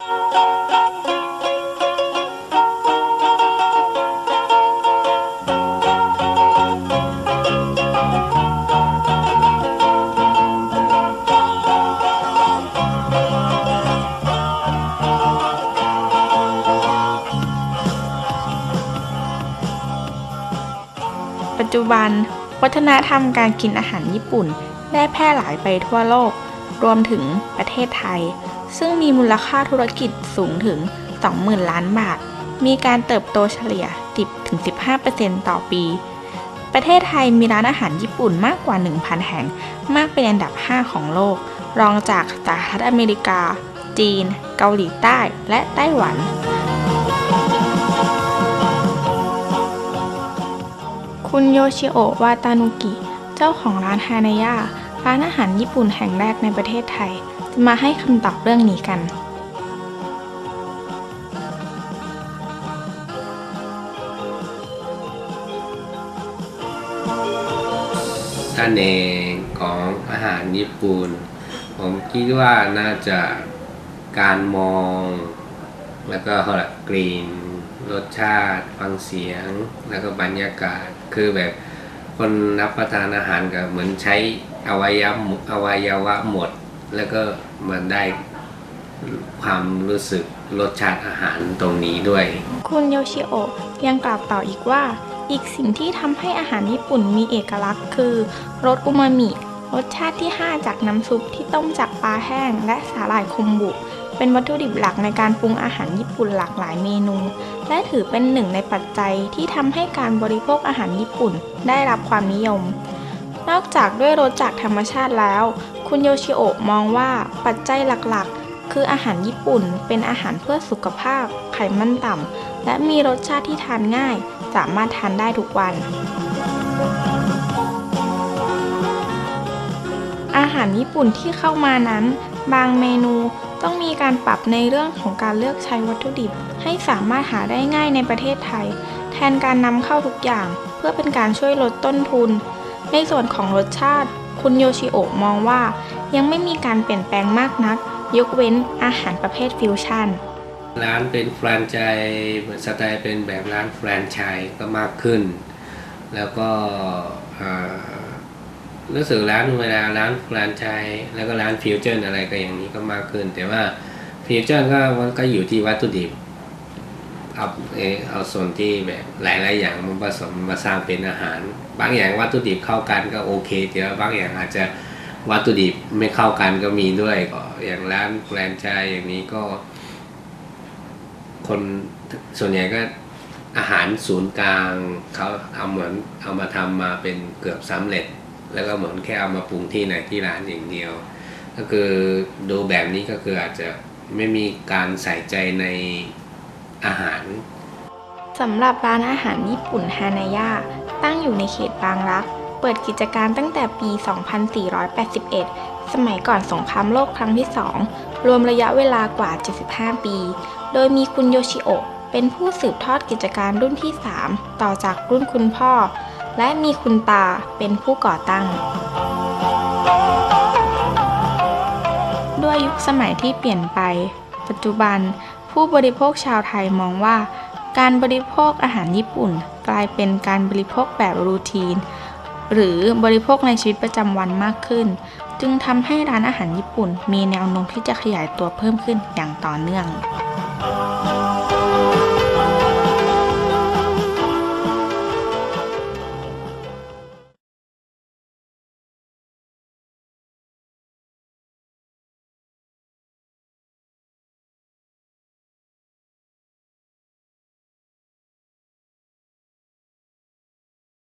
ปัจจุบัน วัฒนธรรมการกินอาหารญี่ปุ่น ได้แพร่หลายไปทั่วโลก รวมถึงประเทศไทย ซึ่งมีมูลค่าธุรกิจสูงถึง 20,000 ล้านบาท มีการเติบโตเฉลี่ย 10-15%ต่อปี ประเทศไทยมีร้านอาหารญี่ปุ่นมากกว่า 1,000 แห่ง มากเป็นอันดับ 5 ของโลก รองจากสหรัฐอเมริกา จีน เกาหลีใต้ และไต้หวัน คุณโยชิโอะวาตานุกิ เจ้าของร้านฮานายะร้านอาหารญี่ปุ่นแห่งแรกในประเทศไทย มาให้คำตอบเรื่องนี้กัน ท่านเองของอาหารญี่ปุ่น ผมคิดว่าน่าจะการมอง แล้วก็เขาละกลิ่นรสชาติ ฟังเสียง แล้วก็บรรยากาศ คือแบบคนรับประทานอาหารก็เหมือนใช้อวัยวะอวัยวะหมด แล้วก็มันได้ความรู้สึกรสชาติอาหารตรงนี้ด้วย คุณโยชิโอะยังกล่าวต่ออีกว่า อีกสิ่งที่ทำให้อาหารญี่ปุ่นมีเอกลักษณ์คือรสอูมามิ รสชาติที่ 5 จากน้ำซุปที่ต้มจากปลาแห้งและสาหร่ายคมบุ เป็นวัตถุดิบหลักในการปรุงอาหารญี่ปุ่นหลากหลายเมนู และถือเป็นหนึ่งในปัจจัยที่ทำให้การบริโภคอาหารญี่ปุ่นได้รับความนิยม นอกจากด้วยรสจากธรรมชาติแล้ว คุณโยชิโอะมองว่าปัจจัยหลักๆ คืออาหารญี่ปุ่นเป็นอาหารเพื่อสุขภาพ ไขมันต่ำ และมีรสชาติที่ทานง่าย สามารถทานได้ทุกวัน อาหารญี่ปุ่นที่เข้ามานั้น บางเมนูต้องมีการปรับในเรื่องของการเลือกใช้วัตถุดิบ ให้สามารถหาได้ง่ายในประเทศไทย แทนการนำเข้าทุกอย่าง เพื่อเป็นการช่วยลดต้นทุน ในส่วนของรสชาติ คุณโยชิโอะมองว่ายังไม่มีการเปลี่ยนแปลงมากนัก ยกเว้นอาหารประเภทฟิวชั่น ร้านเป็นแฟรนไชส์สไตล์เป็นแบบร้านแฟรนไชส์ก็มากขึ้น แล้วก็รู้สึกร้านเวลาร้านแฟรนไชส์แล้วก็ร้านฟิวเจอร์อะไรก็อย่างนี้ก็มากขึ้น แต่ว่าฟิวเจอร์ก็มันก็อยู่ที่วัตถุดิบ เอาเออเอาส่วนที่แบบหลายๆอย่างมาผสมมาสร้างเป็นอาหาร บางอย่างวัตถุดิบเข้ากันก็โอเคแต่ว่าบางอย่างอาจจะวัตถุดิบไม่เข้ากันก็มีด้วยก็อย่างร้านแฟรนไชส์อย่างนี้ก็ คนส่วนใหญ่ก็อาหารศูนย์กลางเขาเอาเหมือนเอามาทำมาเป็นเกือบสำเร็จ แล้วก็เหมือนแค่เอามาปรุงที่ไหนที่ร้านอย่างเดียว ก็คือดูแบบนี้ก็คืออาจจะไม่มีการใส่ใจใน อาหารสำหรับร้านอาหารญี่ปุ่นฮานายะตั้งอยู่ในเขตบางรัก เปิดกิจการตั้งแต่ปี 2481 สมัยก่อนสงครามโลกครั้งที่ 2 รวมระยะเวลากว่า 75 ปี โดยมีคุณโยชิโอะเป็นผู้สืบทอดกิจการรุ่นที่ 3 ต่อจากรุ่นคุณพ่อ และมีคุณตาเป็นผู้ก่อตั้ง ด้วยยุคสมัยที่เปลี่ยนไป ปัจจุบัน ผู้บริโภคชาวไทยมองว่า การบริโภคอาหารญี่ปุ่น กลายเป็นการบริโภคแบบรูทีน หรือบริโภคในชีวิตประจำวันมากขึ้น จึงทำให้ร้านอาหารญี่ปุ่น มีแนวโน้มที่จะขยายตัวเพิ่มขึ้นอย่างต่อเนื่อง